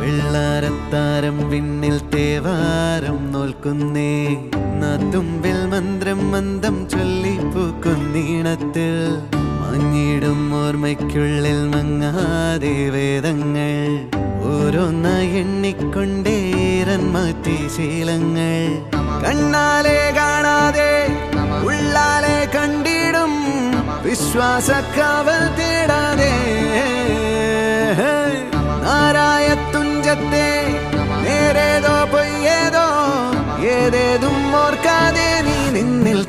വെള്ളാരത്താരം വിണ്ണിൽ തേവാരം നോൽക്കുന്നേ. നതുമ്പിൽ മന്ത്രം മന്ദം ചൊല്ലി ചൊല്ലിപ്പൂക്കുന്നീണത്തിൽ മങ്ങിടും ഓർമ്മയ്ക്കുള്ളിൽ മങ്ങാതെ വേദങ്ങൾ. ഓരോന്നായി എണ്ണിക്കൊണ്ടേരൻ ശീലങ്ങൾ. കണ്ണാലെ കാണാതെ ഉള്ളാലെ കണ്ടിടും. വിശ്വാസക്കാവൽ തേടാതെ സ്വർഗത്തെ നേരേതോ പൊയ്യേതോ ഏതേതും ഓർക്കാതെ നീ നിന്നിൽ